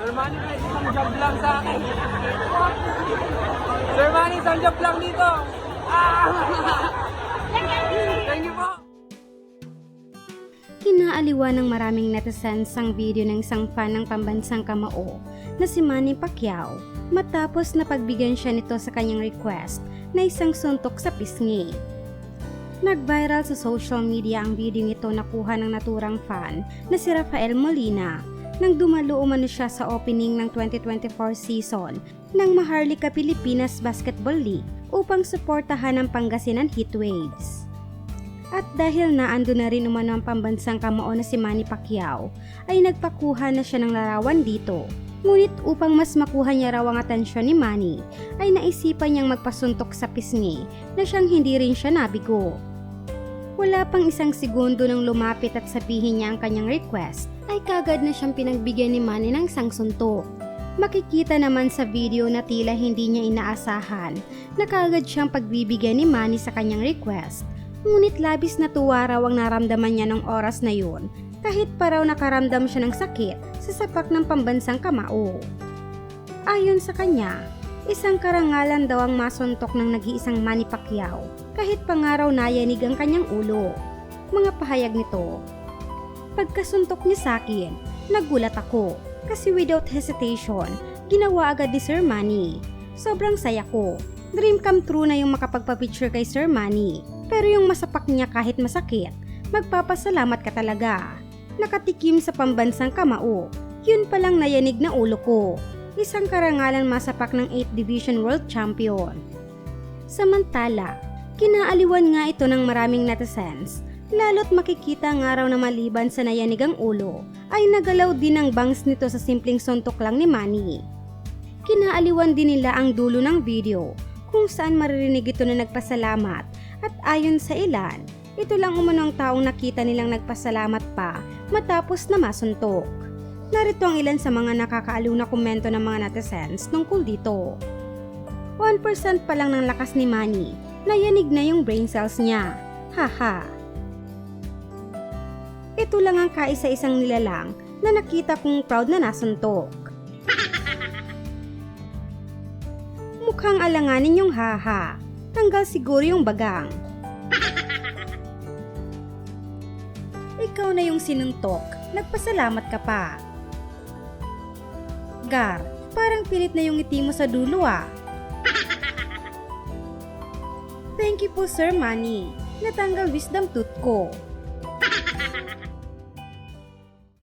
Sir Manny, pwede isang job lang sa akin. Sir Manny, isang job lang dito. Ah! Thank you po. Kinaaliwa ng maraming netizens ang video ng isang fan ng pambansang kamao na si Manny Pacquiao matapos na pagbigyan siya nito sa kanyang request na isang suntok sa pisngi. Nag-viral sa social media ang video nito na kuha ng naturang fan na si Rafael Molina nang dumalo umano siya sa opening ng 2024 season ng Maharlika Pilipinas Basketball League upang suportahan ang Pangasinan Heatwaves. At dahil naando na rin umano ang pambansang kamao na si Manny Pacquiao, ay nagpakuha na siya ng larawan dito. Ngunit upang mas makuha niya raw ang atensyon ni Manny, ay naisipan niyang magpasuntok sa pisngi na siyang hindi rin siya nabigo. Wala pang isang segundo nang lumapit at sabihin niya ang kanyang request, ay kagad na siyang pinagbigyan ni Manny ng isang suntok. Makikita naman sa video na tila hindi niya inaasahan na kagad siyang pagbibigyan ni Manny sa kanyang request Ngunit labis na tuwa raw ang naramdaman niya ng oras na yun kahit pa raw nakaramdam siya ng sakit sa sapak ng pambansang kamao. Ayon sa kanya, isang karangalan daw ang masuntok ng nag-iisang Manny Pacquiao kahit pa nga raw nayanig ang kanyang ulo. Mga pahayag nito. Pagkasuntok niya sa akin, nagulat ako kasi without hesitation, ginawa agad ni Sir Manny. Sobrang saya ko. Dream come true na yung makapagpa-picture kay Sir Manny. Pero yung masapak niya kahit masakit, magpapasalamat ka talaga. Nakatikim sa pambansang kamao. Yun palang nayanig na ulo ko. Isang karangalan masapak ng 8th Division World Champion. Samantala, kinaaliwan nga ito ng maraming netizens lalo't makikita nga raw na maliban sa nayanigang ulo, ay nagalaw din ang bangs nito sa simpleng suntok lang ni Manny. Kinaaliwan din nila ang dulo ng video kung saan maririnig ito na nagpasalamat at ayon sa ilan, ito lang umano ang taong nakita nilang nagpasalamat pa matapos na masuntok. Narito ang ilan sa mga nakakaaliw na komento ng mga netizens tungkol dito. 1% pa lang ng lakas ni Manny, nayanig na yung brain cells niya. Haha. Ito lang ang kaisa-isang nilalang na nakita kong proud na nasuntok. Mukhang alanganin yung haha. Tanggal siguro yung bagang. Ikaw na yung sinuntok. Nagpasalamat ka pa. Gar, parang pilit na yung ngiti mo sa dulo ah. Thank you po Sir Manny. Natanggal wisdom tooth ko.